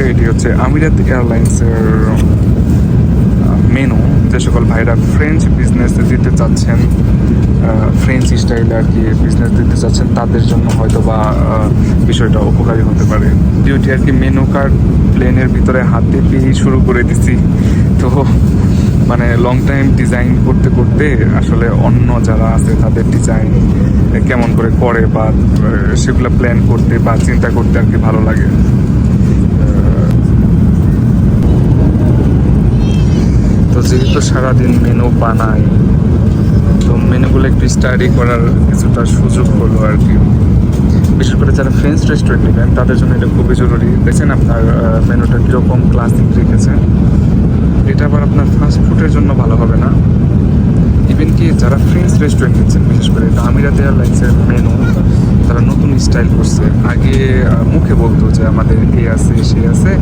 থাকে এটি হচ্ছে আমিরাত এয়ারলাইন্সের মেনু যে সকল ভাইরা ফ্রেঞ্চ বিজনেস দিতে চাচ্ছেন ফ্রেঞ্চ স্টাইলে আর কি বিজনেস দিতে চাচ্ছেন, তাদের জন্য হয়তো বা বিষয়টা উপকারী হতে পারে। ডিউটি আর কি মেনু কার্ড প্লেনের ভিতরে হাতে পেয়েই শুরু করে দিছি, তো মানে লং টাইম ডিজাইন করতে করতে আসলে অন্য যারা আছে তাদের ডিজাইন কেমন করে করে বা সেগুলো প্ল্যান করতে বা চিন্তা করতে আর কি ভালো লাগে তো যেহেতু সারাদিন মেনু বানাই। তো মেনুগুলো একটু স্টাডি করার কিছুটা সুযোগ হলো আর কি। বিশেষ করে যারা ফ্রেঞ্চ রেস্টুরেন্ট নেবেন, তাদের জন্য এটা খুবই জরুরি। দেখছেন আপনার মেনুটা কীরকম ক্লাসিক রেখেছে। এটা আবার আপনার ফাস্ট ফুডের জন্য ভালো হবে না। ইভেন কি যারা ফ্রেঞ্চ রেস্টুরেন্ট নিচ্ছেন, বিশেষ করে এটা আমিরাত এয়ারলাইন্সের মেনু তারা নতুন স্টাইল করছে। আগে মুখে বলতো যে আমাদের এ আছে, সে আছে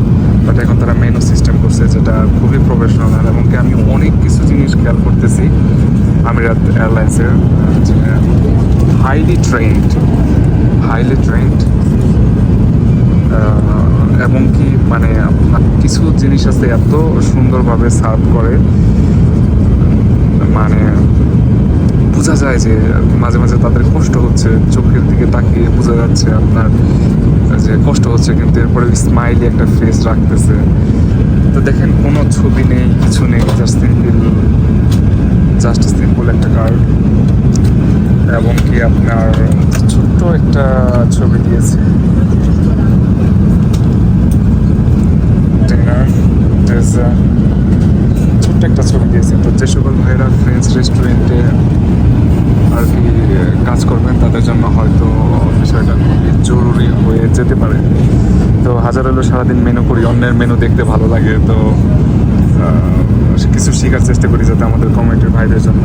বাট এখন তারা মেনু সিস্টেম করছে যেটা খুবই প্রফেশনাল এবং কি আমি অনেক কিছু জিনিস খেয়াল করতেছি। আমিরাত এয়ারলাইন্সের হাইলি ট্রেন্ড হাইলি ট্রেন্ড এবং কি মানে কিছু জিনিস আছে এত সুন্দরভাবে সার্ভ করে। মানে বোঝা যায় যে মাঝে মাঝে তাদের কষ্ট হচ্ছে, চোখের দিকে তাকিয়ে বোঝা যাচ্ছে আপনার যে কষ্ট হচ্ছে, কিন্তু এরপরে স্মাইলি একটা ফেস রাখতেছে। তো দেখেন, কোনো ছবি নেই, কিছু নেই জাস্ট সিম্পল জাস্ট সিম্পল একটা কার্ড এবং কি আপনার ছোট্ট একটা ছবি দিয়েছে। ছোট্ট একটা ছবি দিয়েছে। তো যে সকল ভাইরা ফ্রেন্ডস রেস্টুরেন্টে আর কি কাজ করবেন? তাদের জন্য হয়তো বিষয়টা খুবই জরুরি হয়ে যেতে পারে। তো হাজার হলো সারাদিন মেনু করি, অন্যের মেনু দেখতে ভালো লাগে। তো কিছু শেখার চেষ্টা করি যাতে আমাদের কমিউনিটির ভাইদের জন্য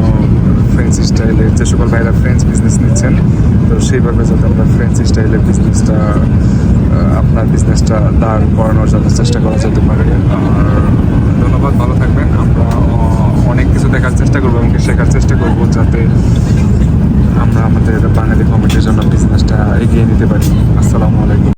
ফ্রেঞ্চ স্টাইলে যে সকল ভাইরা ফ্রেঞ্চ বিজনেস নিচ্ছেন, তো সেইভাবে যাতে আমরা ফ্রেঞ্চ স্টাইলে বিজনেসটা আপনার বিজনেসটা দাঁড় করানোর জন্য চেষ্টা করা যেতে পারে। আর ধন্যবাদ, ভালো থাকবেন। আমরা আহ, অনেক কিছু দেখার চেষ্টা করব এবং শেখার চেষ্টা করব যাতে